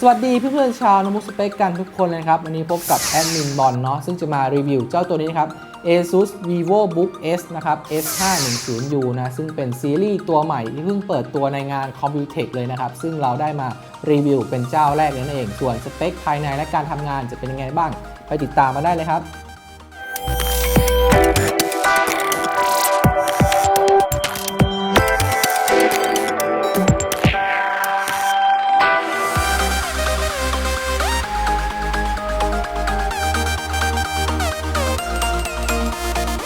สวัสดีเพื่อนๆชาวนมุสเปกกันทุกคนเลยครับ วันนี้พบกับแอดมินบอลเนาะซึ่งจะมารีวิวเจ้าตัวนี้นครับ ASUS VivoBook S นะครับ S510U นะซึ่งเป็นซีรีส์ตัวใหม่ที่เพิ่งเปิดตัวในงาน Computex เลยนะครับ ซึ่งเราได้มารีวิวเป็นเจ้าแรกนั่นเอง ส่วนสเปคภายในและการทำงานจะเป็นยังไงบ้าง ไปติดตามมาได้เลยครับ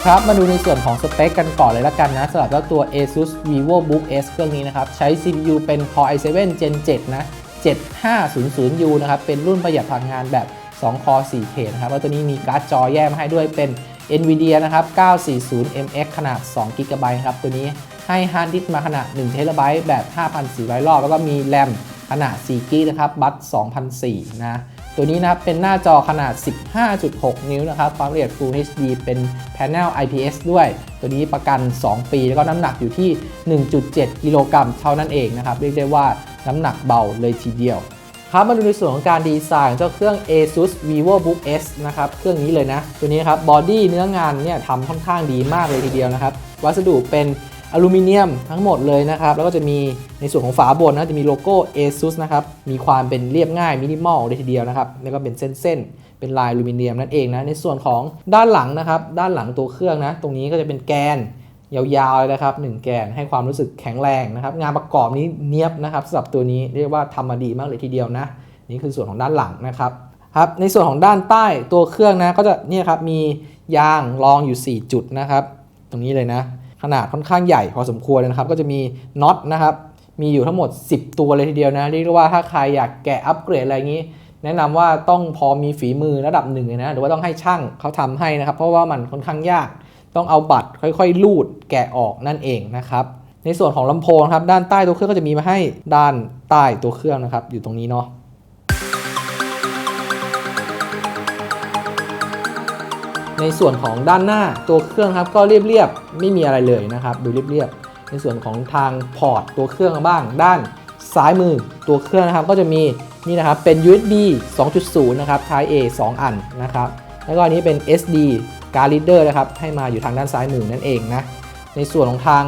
ครับ มาดูในส่วนของสเปคกันก่อนเลยละกันนะสำหรับเจ้าตัว ASUS VivoBook S เครื่องนี้นะครับ ใช้ CPU เป็น Core i7 Gen 7 นะ 7500U นะครับ เป็นรุ่นประหยัดพลังงานแบบ 2 Core 4K นะครับ แล้วตัวนี้มีการ์ดจอแยกมาให้ด้วยเป็น NVIDIA นะครับ 940MX ขนาด 2 GB ครับ ตัวนี้ให้ฮาร์ดดิสมาขนาด 1 TB แบบ 5,400 รอบ แล้วก็มีแรมขนาด 4 GB นะครับ บัต2004นะ ตัวนี้นะครับเป็นหน้าจอขนาด 15.6 นิ้วนะครับ ความละเอียด Full HD เป็น Panel IPS ด้วย ตัวนี้ประกัน 2 ปี แล้วก็น้ำหนักอยู่ที่ 1.7 กิโลกรัมเท่านั้นเองนะครับ เรียกได้ว่าน้ำหนักเบาเลยทีเดียวครับมาดูในส่วนของการดีไซน์เจ้าเครื่อง ASUS VivoBook S นะครับ เครื่องนี้เลยนะ ตัวนี้ครับบอดี้เนื้องานเนี่ยทำค่อนข้างดีมากเลยทีเดียวนะครับ วัสดุเป็น อลูมิเนียมทั้งหมดเลยนะครับ แล้วก็จะมีในส่วนของฝาบนนะจะมีโลโก้ ASUS นะครับ มีความเป็นเรียบง่ายมินิมอลเลยทีเดียวนะครับ แล้วก็เป็นเส้นๆ เป็นลายอลูมิเนียมนั่นเองนะ ในส่วนของด้านหลังนะครับ ด้านหลังตัวเครื่องนะ ตรงนี้ก็จะเป็นแกนยาวๆเลยนะครับหนึ่งแกนให้ความรู้สึกแข็งแรงนะครับ งานประกอบนี้เนียบนะครับสำหรับตัวนี้เรียกว่าทำมาดีมากเลยทีเดียวนะ นี่คือส่วนของด้านหลังนะครับครับในส่วนของด้านใต้ตัวเครื่องนะก็จะเนี่ยครับมียางรองอยู่ 4 จุดนะครับ ตรงนี้เลยนะ ขนาดค่อนข้างใหญ่พอสมควรนะครับ ก็จะมีน็อตนะครับ มีอยู่ทั้งหมด 10 ตัวเลยทีเดียวนะเรียกว่าถ้าใครอยากแกะอัปเกรดอะไรอย่างนี้ แนะนำว่าต้องพอมีฝีมือระดับหนึ่งนะหรือว่าต้องให้ช่างเขาทำให้นะครับ เพราะว่ามันค่อนข้างยาก ต้องเอาบัตรค่อยๆ ลูดแกะออกนั่นเองนะครับในส่วนของลำโพงครับด้านใต้ตัวเครื่องก็จะมีมาให้ด้านใต้ตัวเครื่องนะครับ อยู่ตรงนี้เนาะ ในส่วนของด้านหน้าตัวเครื่องครับก็เรียบๆไม่มีอะไรเลยนะครับดูเรียบๆในส่วนของทางพอร์ตตัวเครื่องบ้าง ด้านซ้ายมือตัวเครื่องนะครับก็จะมีนี่นะครับเป็น USB 2.0 นะครับ Type A 2 อันนะครับแล้วก็อันนี้เป็น SD card reader นะครับให้มาอยู่ทางด้านซ้ายมือนั่นเองนะในส่วนของทาง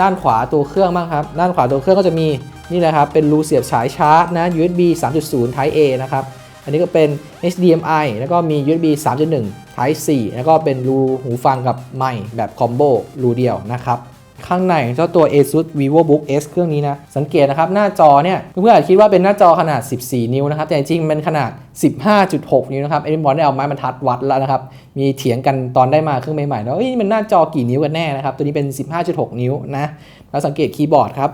ด้านขวาตัวเครื่องบ้างครับ ด้านขวาตัวเครื่องก็จะมีนี่นะครับเป็นรูเสียบสายชาร์จนะ USB 3.0 Type A นะครับ อันนี้ก็เป็น HDMI แล้วก็มี USB 3.1 Type C แล้วก็เป็นรูหูฟังกับไมค์แบบคอมโบรูเดียวนะครับข้างในเจ้าตัว ASUS VivoBook S เครื่องนี้นะ สังเกตนะครับ หน้าจอเนี่ยเพื่อนๆอาจคิดว่าเป็นหน้าจอขนาด 14 นิ้วนะครับ แต่จริงๆมันขนาด 15.6 นิ้วนะครับเอ็มบอลได้เอาไม้บรรทัดวัดแล้วนะครับ มีเถียงกันตอนได้มาเครื่องใหม่ๆแล้วเอ้ยนี่มันหน้าจอกี่นิ้วกันแน่นะครับ ตัวนี้เป็น 15.6 นิ้วนะ แล้วสังเกตคีย์บอร์ดครับ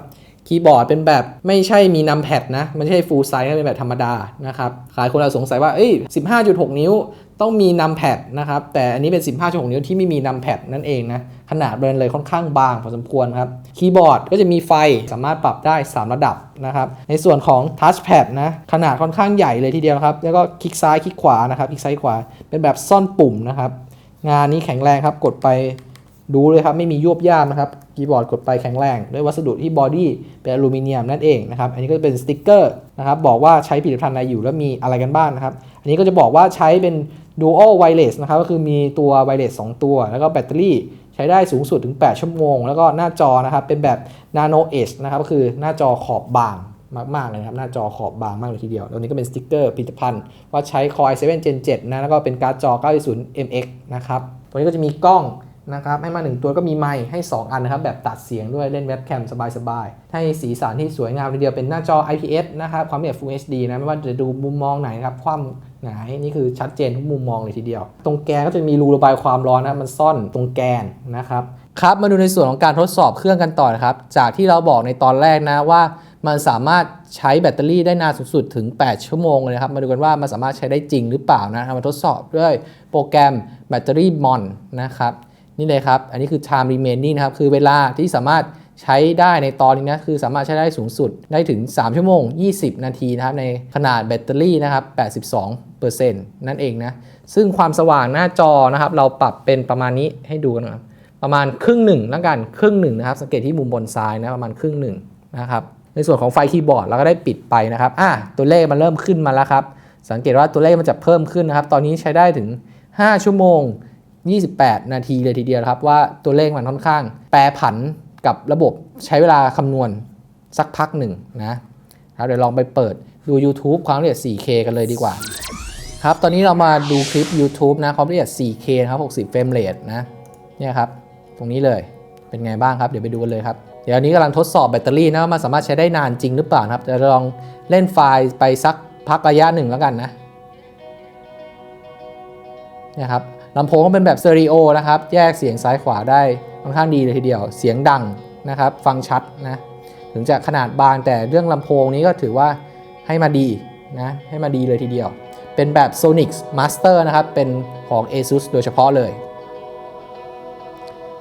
คีย์บอร์ดเป็นแบบไม่ใช่มีนัมแพดนะไม่ใช่ full size เป็นแบบธรรมดานะครับหลายคนอาจสงสัยว่าเอ้ย15.6 นิ้วต้องมีนัมแพดนะครับแต่อันนี้เป็น 15.6 นิ้วที่ไม่มีนัมแพดนั่นเองนะขนาดมันเลยค่อนข้างบางพอสมควรครับคีย์บอร์ดก็จะมีไฟสามารถปรับได้ 3 ระดับนะครับในส่วนของทัชแพดนะขนาดค่อนข้างใหญ่เลยทีเดียวครับ แล้วก็คลิกซ้ายคลิกขวานะครับคลิกซ้ายขวาเป็นแบบซ่อนปุ่มนะครับงานนี้แข็งแรงครับกดไป ดูเลยครับไม่มียวบย่ามนะครับคีย์บอร์ดกดไปแข็งแรงด้วยวัสดุที่บอดี้เป็นอลูมิเนียมนั่นเองนะครับอันนี้ก็จะเป็นสติกเกอร์นะครับบอกว่าใช้ผลิตภัณฑ์อะไรอยู่แล้วมีอะไรกันบ้างนะครับ อันนี้ก็จะบอกว่าใช้เป็น Dual Wireless นะครับก็คือมีตัว Wireless 2ตัว แล้วก็แบตเตอรี่ใช้ได้สูงสุดถึง 8 ชั่วโมง แล้วก็หน้าจอนะครับเป็นแบบ Nano Edge นะครับก็คือหน้าจอขอบบางมาก ๆ เลยนะครับ หน้าจอขอบบางมากเลยทีเดียวตัวนี้ก็เป็นสติกเกอร์ผลิตภัณฑ์ ว่าใช้ Core i7 Gen 7นะแล้วก็เป็นการ์ดจอ 9 0 MX นะครับตัวนี้ก็จะมีกล้อง นะครับให้มา 1 ตัวก็มีไมค์ให้ 2 อันนะครับ แบบตัดเสียงด้วยเล่นเว็บแคมสบายๆ ให้สีสันที่สวยงามทีเดียวเป็นหน้าจอ IPS นะครับ ความละเอียด Full HD นะ ไม่ว่าจะดูมุมมองไหนนะครับ ความหงายนี่คือชัดเจนทุกมุมมองเลยทีเดียว ตรงแกนก็จะมีรูระบายความร้อนนะ มันซ่อนตรงแกนนะครับครับมาดูในส่วนของการทดสอบเครื่องกันต่อนะครับ จากที่เราบอกในตอนแรกนะว่ามันสามารถใช้แบตเตอรี่ได้นานสูงสุดถึง 8 ชั่วโมงเลยครับ มาดูกันว่ามันสามารถใช้ได้จริงหรือเปล่านะมาทดสอบด้วยโปรแกรมแบตเตอรี่มอนนะครับ นี่เลยครับ อันนี้คือ time remaining นะครับ คือเวลาที่สามารถใช้ได้ในตอนนี้นะคือสามารถใช้ได้สูงสุดได้ถึง 3 ชั่วโมง 20 นาทีนะครับในขนาดแบตเตอรี่นะครับ 82%นั่นเองนะ ซึ่งความสว่างหน้าจอนะครับ เราปรับเป็นประมาณนี้ให้ดูกันนะครับประมาณครึ่งหนึ่งแล้วกันครึ่งหนึ่งนะครับ สังเกตที่มุมบนซ้ายนะประมาณครึ่งหนึ่งนะครับในในส่วนของไฟคีย์บอร์ดเราก็ได้ปิดไปนะครับอะตัวเลขมันเริ่มขึ้นมาแล้วครับ สังเกตว่าตัวเลขมันจะเพิ่มขึ้นนะครับ ตอนนี้ใช้ได้ถึง 5 ชั่วโมง 28 นาทีเลยทีเดียวครับว่าตัวเลขมันค่อนข้าง แปรผันกับระบบใช้เวลาคำนวณสักพักหนึ่งนะครับเดี๋ยวลองไปเปิดดู YouTube ความละเอียด 4K กันเลยดีกว่า ครับ ตอนนี้เรามาดูคลิป YouTube นะความละเอียด 4K นะครับ 60 เฟรมเรทนะเนี่ยครับ ตรงนี้เลยเป็นไงบ้างครับเดี๋ยวไปดูกันเลยครับ เดี๋ยวนี้กำลังทดสอบแบตเตอรี่นะว่ามันสามารถใช้ได้นานจริงหรือเปล่าครับจะลองเล่นไฟล์ไปสักพักระยะหนึ่งแล้วกันนะเนี่ยครับ ลำโพงก็เป็นแบบสเตอริโอนะครับ แยกเสียงซ้ายขวาได้ค่อนข้างดีเลยทีเดียว เสียงดังนะครับ ฟังชัดนะ ถึงจะขนาดบางแต่เรื่องลำโพงนี้ก็ถือว่าให้มาดีนะ ให้มาดีเลยทีเดียว เป็นแบบ Sonic Master นะครับ เป็นของ ASUS โดยเฉพาะเลย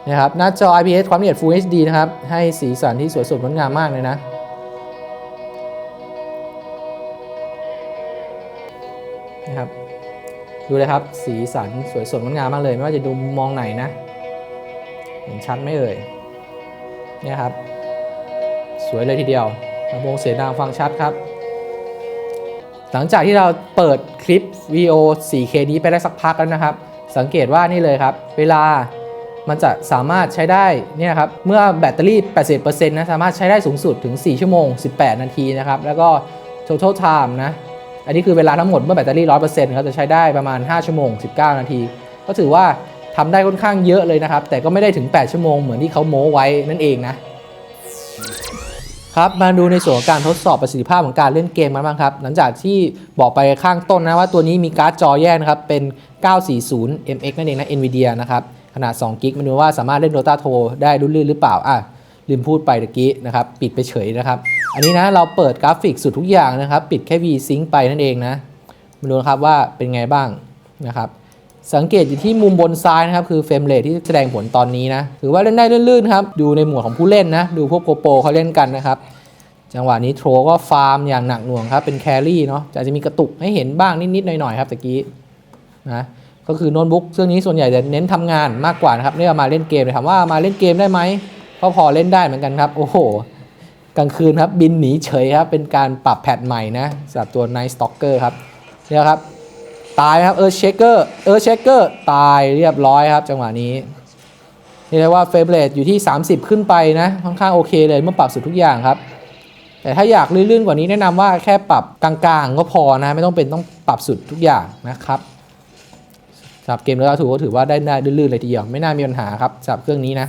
นะครับหน้าจอ IPS ความละเอียด Full HD นะครับ ให้สีสันที่สวยสดงดงามมากเลยนะ ดูเลยครับ สีสันสวยสดงดงามมากเลย ไม่ว่าจะดูมองไหนนะ เห็นชัดไหมเอ่ยเนี่ยครับ สวยเลยทีเดียวลำโพงเสียงดังฟังชัดครับ หลังจากที่เราเปิดคลิปวิดีโอ 4K นี้ไปได้สักพักแล้วนะครับ สังเกตว่านี่เลยครับ เวลามันจะสามารถใช้ได้เนี่ยครับ เมื่อแบตเตอรี่ 80%นะ สามารถใช้ได้สูงสุดถึง 4 ชั่วโมง 18 นาทีนะครับ แล้วก็ total time นะ อันนี้คือเวลาทั้งหมดเมื่อแบตเตอรี่100%ครับจะใช้ได้ประมาณ 5 ชั่วโมง 19 นาที ก็ถือว่าทำได้ค่อนข้างเยอะเลยนะครับ แต่ก็ไม่ได้ถึง 8 ชั่วโมงเหมือนที่เขาโม้ไว้นั่นเองนะครับมาดูในส่วนของการทดสอบประสิทธิภาพของการเล่นเกมกันบ้างครับ หลังจากที่บอกไปข้างต้นนะว่าตัวนี้มีการ์ดจอแยกนะครับ เป็น 940 MX นั่นเองนะ NVIDIA นะครับ ขนาด2กิกมาดูว่าสามารถเล่น Dota 2ได้ลื่นหรือเปล่า อะลืมพูดไปตะกี้นะครับ ปิดไปเฉยนะครับ อันนี้นะเราเปิดกราฟิกสุดทุกอย่างนะครับ ปิดแค่ VSync ไปนั่นเองนะมาดูนะครับว่าเป็นไงบ้างนะครับสังเกตอยู่ที่มุมบนซ้ายนะครับ คือเฟรมเรทที่แสดงผลตอนนี้นะถือว่าเล่นได้ลื่นๆครับ ดูในหมวดของผู้เล่นนะ ดูพวกโกโปเขาเล่นกันนะครับ จังหวะนี้โทรก็ฟาร์มอย่างหนักหน่วงครับ เป็นแครี่เนาะแต่จะมีกระตุกให้เห็นบ้างนิดๆหน่อยๆครับตะกี้นะก็คือโน้ตบุ๊กเครื่องนี้ส่วนใหญ่จะเน้นทำงานมากกว่านะครับไม่เอามาเล่นเกมถามว่ามาเล่นเกมได้ไหมก็พอเล่นได้เหมือนกันครับ โอ้โห กลางคืนครับบินหนีเฉยครับเป็นการปรับแพทใหม่นะสำหรับตัว Night Stalker ครับเนี่ยครับตายครับเออเชคเกอร์เออเชคเกอร์ตายเรียบร้อยครับจังหวะนี้นี่เรียกว่าเฟรมเรทอยู่ที่ 30 ขึ้นไปนะค่อนข้างโอเคเลยเมื่อปรับสุดทุกอย่างครับ แต่ถ้าอยากลื่นๆกว่านี้แนะนำว่าแค่ปรับกลางๆก็พอนะไม่ต้องเป็นต้องปรับสุดทุกอย่างนะครับสำหรับเกมแล้วถูกก็ถือว่าได้ได้ลื่นๆเลยทีเดียวไม่น่ามีปัญหาครับสำหรับเครื่องนี้นะ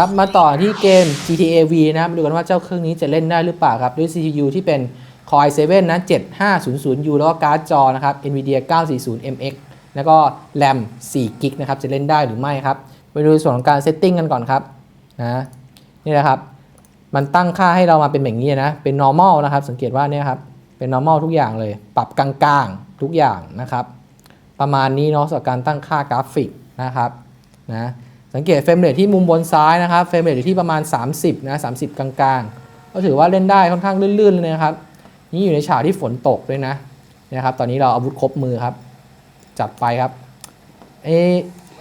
ครับมาต่อที่เกม GTA V นะครับมาดูกันว่าเจ้าเครื่องนี้จะเล่นได้หรือเปล่าครับ ด้วย CPU ที่เป็น Core i7 นะ 7500U แล้วก็การ์ดจอนะครับ NVIDIA 940MX แล้วก็ RAM 4 g b นะครับ จะเล่นได้หรือไม่ครับ ไปดูส่วนของการเซตติ้งกันก่อนครับนะนี่แหละครับ มันตั้งค่าให้เรามาเป็นแบบนี้นะ เป็น normal นะครับ สังเกตว่าเนี่ยครับ เป็น normal ทุกอย่างเลย ปรับกลางๆ ทุกอย่างนะครับ ประมาณนี้เนาะสำหรับการตั้งค่ากราฟิกนะครับนะ สังเกตเฟรมเรทที่มุมบนซ้ายนะครับเฟรมเรทอยู่ที่ประมาณ 30นะ30 กลางๆ ก็ถือว่าเล่นได้ค่อนข้างลื่นๆเลยนะครับ นี่อยู่ในฉากที่ฝนตกด้วยนะนะครับ ตอนนี้เราอาวุธครบมือครับ จัดไปครับเอ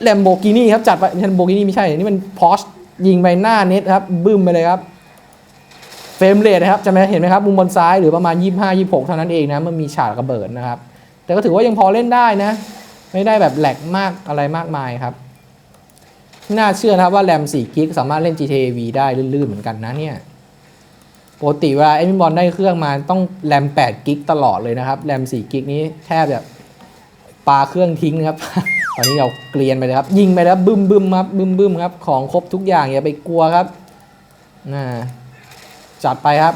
แลมโบกินี่ครับจัดไปแลมโบกินี่ไม่ใช่ นี่มันพอชยิงไปหน้าเน็ตครับ บึ้มไปเลยครับเฟรมเรทนะครับจะเห็นไหมครับมุมบนซ้ายหรือประมาณ 25 26 เท่านั้นเองนะมันมีฉากระเบิดนะครับ แต่ก็ถือว่ายังพอเล่นได้นะ ไม่ได้แบบแหลกมากอะไรมากมายครับ น่าเชื่อนะครับว่าแรม4กิกสามารถเล่น GTA V ได้ลื่นๆเหมือนกันนะเนี่ยปกติวลาเอ็มบอลได้เครื่องมาต้องแรม8กิกตลอดเลยนะครับแรม4กิกนี้แทบแบบปาเครื่องทิ้งนะครับ ตอนนี้เราเกลียนไปเลยครับ ยิงไปแล้วบึ้มบึมครับบึ้มบึมครับ ของครบทุกอย่างอย่าไปกลัวครับน่าจัดไปครับ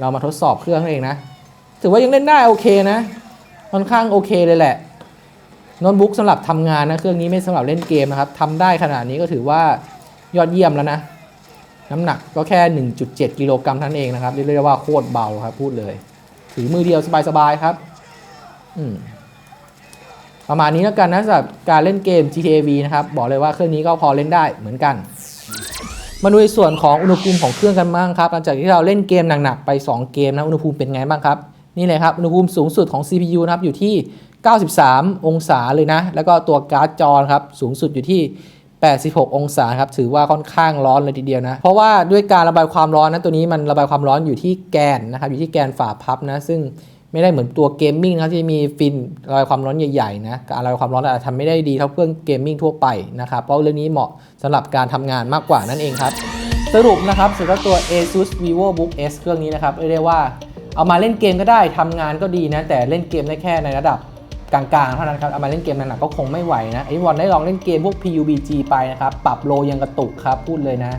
เรามาทดสอบเครื่องกันเองนะ ถือว่ายังเล่นได้โอเคนะค่อนข้างโอเคเลยแหละ โน้ตบุ๊กสำหรับทำงานนะเครื่องนี้ไม่สำหรับเล่นเกมนะครับทำได้ขนาดนี้ก็ถือว่ายอดเยี่ยมแล้วนะ น้ำหนักก็แค่ 1.7 กิโลกรัมท่านเองนะครับ เรียกได้ว่าโคตรเบาครับพูดเลย ถือมือเดียวสบายๆครับประมาณนี้แล้วกันนะสำหรับการเล่นเกม GTA V นะครับ บอกเลยว่าเครื่องนี้ก็พอเล่นได้เหมือนกัน มาดูในส่วนของอุณหภูมิของเครื่องกันบ้างครับหลังจากที่เราเล่นเกมหนักๆไป 2 เกมนะอุณหภูมิเป็นไงบ้างครับนี่เลยครับอุณหภูมิสูงสุดของ CPU นะครับอยู่ที่ 93 องศาเลยนะ แล้วก็ตัวการ์ดจอครับสูงสุดอยู่ที่ 86 องศาครับถือว่าค่อนข้างร้อนเลยทีเดียวนะ เพราะว่าด้วยการระบายความร้อนนะตัวนี้มันระบายความร้อนอยู่ที่แกนนะครับอยู่ที่แกนฝาพับนะซึ่งไม่ได้เหมือนตัวเกมมิ่งนะครับที่มีฟินระบายความร้อนใหญ่ๆนะการระบายความร้อนอาจจะทำไม่ได้ดีเท่าเครื่องเกมมิ่งทั่วไปนะครับเพราะเรื่องนี้เหมาะสำหรับการทำงานมากกว่านั่นเองครับ สรุปนะครับสำหรับตัว ASUS VivoBook S เครื่องนี้นะครับเรียกได้ว่าเอามาเล่นเกมก็ได้ทำงานก็ดีนะแต่เล่นเกมได้แค่ในระดับ กลางๆ เท่านั้นครับ เอามาเล่นเกมหนักๆก็คงไม่ไหวนะไอ้วอนได้ลองเล่นเกมพวก PUBG ไปนะครับ ปรับโลยังกระตุกครับ พูดเลยนะ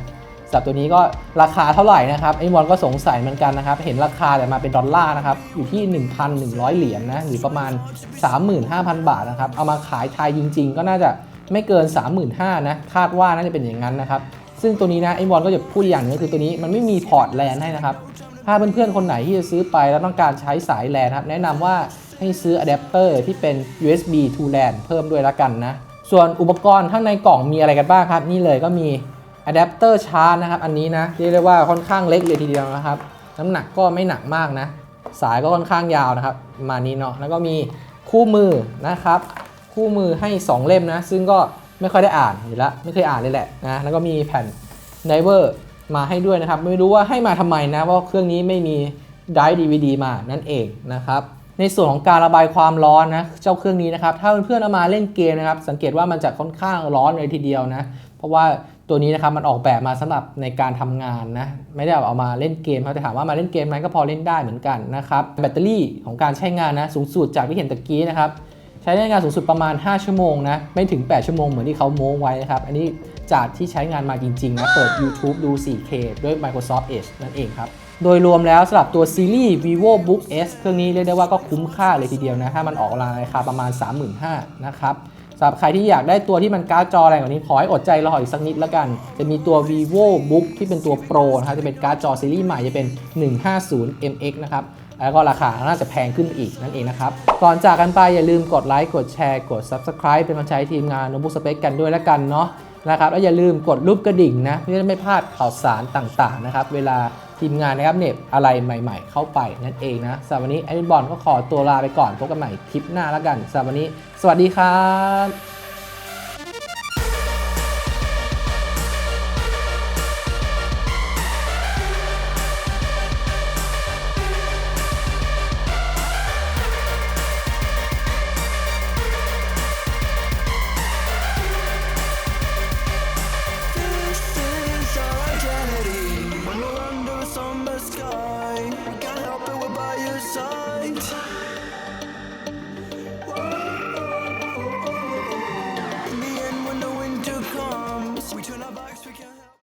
สับตัวนี้ก็ราคาเท่าไหร่นะครับไอ้วอนก็สงสัยเหมือนกันนะครับ เห็นราคาแต่มาเป็นดอลลาร์นะครับ อยู่ที่ 1,100 เหรียญนะหรือประมาณ 35,000 บาทนะครับ เอามาขายไทยจริง ๆ ก็น่าจะไม่เกิน 35,000นะ คาดว่าน่าจะเป็นอย่างนั้นนะครับ ซึ่งตัวนี้นะไอ้บอลก็จะพูดอย่างหนึงก็คือตัวนี้มันไม่มีพอร์ตแลนให้นะครับ ถ้าเพื่อนๆคนไหนที่จะซื้อไปแล้วต้องการใช้สายแลนครับ แนะนำว่าให้ซื้ออะแดปเตอร์ที่เป็น USB to LAN เพิ่มด้วยละกันนะ ส่วนอุปกรณ์ข้างในกล่องมีอะไรกันบ้างครับ นี่เลยก็มีอะแดปเตอร์ชาร์จนะครับ อันนี้นะเรียกได้ว่าค่อนข้างเล็กเลยทีเดียวนะครับ น้ำหนักก็ไม่หนักมากนะ สายก็ค่อนข้างยาวนะครับ มานี้เนาะ แล้วก็มีคู่มือนะครับ คู่มือให้ 2 เล่มนะ ซึ่งก็ไม่ค่อยได้อ่านอยู่แล้วไม่เคยอ่านเลยแหละนะ แล้วก็มีแผ่นไดเวอร์ มาให้ด้วยนะครับ ไม่รู้ว่าให้มาทำไมนะเพราะเครื่องนี้ไม่มีไดร์ DVD มานั่นเองนะครับในส่วนของการระบายความร้อนนะเจ้าเครื่องนี้นะครับถ้าเพื่อนๆเอามาเล่นเกมนะครับสังเกตว่ามันจะค่อนข้างร้อนเลยทีเดียวนะเพราะว่าตัวนี้นะครับมันออกแบบมาสำหรับในการทำงานนะไม่ได้เอามาเล่นเกมเขาจะถามว่ามาเล่นเกมไหมก็พอเล่นได้เหมือนกันนะครับแบตเตอรี่ของการใช้งานนะสูงสุดจากที่เห็นตะกี้นะครับใช้งานสูงสุดประมาณ 5 ชั่วโมงนะไม่ถึง 8 ชั่วโมงเหมือนที่เขาโม้ไว้นะครับอันนี้ จากที่ใช้งานมาจริงๆนะเปิด YouTube ดู 4K ด้วย Microsoft Edge นั่นเองครับ โดยรวมแล้วสำหรับตัวซีรีส์ Vivo Book S เครื่องนี้เรียกได้ว่าก็คุ้มค่าเลยทีเดียวนะ ถ้ามันออกราคาประมาณ 35,000นะครับสำหรับใครที่อยากได้ตัวที่มันการ์ดจอแรงกว่านี้ ขอให้อดใจรออีกสักนิดแล้วกัน จะมีตัว Vivo Book ที่เป็นตัว Pro นะครับจะเป็นการ์ดจอซีรีส์ใหม่จะเป็น 150 MX นะครับแล้วก็ราคาน่าจะแพงขึ้นอีกนั่นเองนะครับ ก่อนจากกันไปอย่าลืมกดไลค์ กดแชร์ กด Subscribe เป็นกำลังใช้ทีมงานโนบุสเปกกันด้วยแล้วกันเนาะ นะครับแล้วอย่าลืมกดรูปกระดิ่งนะเพื่อไม่พลาดข่าวสารต่างๆนะครับเวลาทีมงานนะครับเน็บอะไรใหม่ ๆ เข้าไปนั่นเองนะสำหรับวันนี้ไอ้บอลก็ขอตัวลาไปก่อนพบกันใหม่คลิปหน้าแล้วกันสำหรับวันนี้ สวัสดีครับ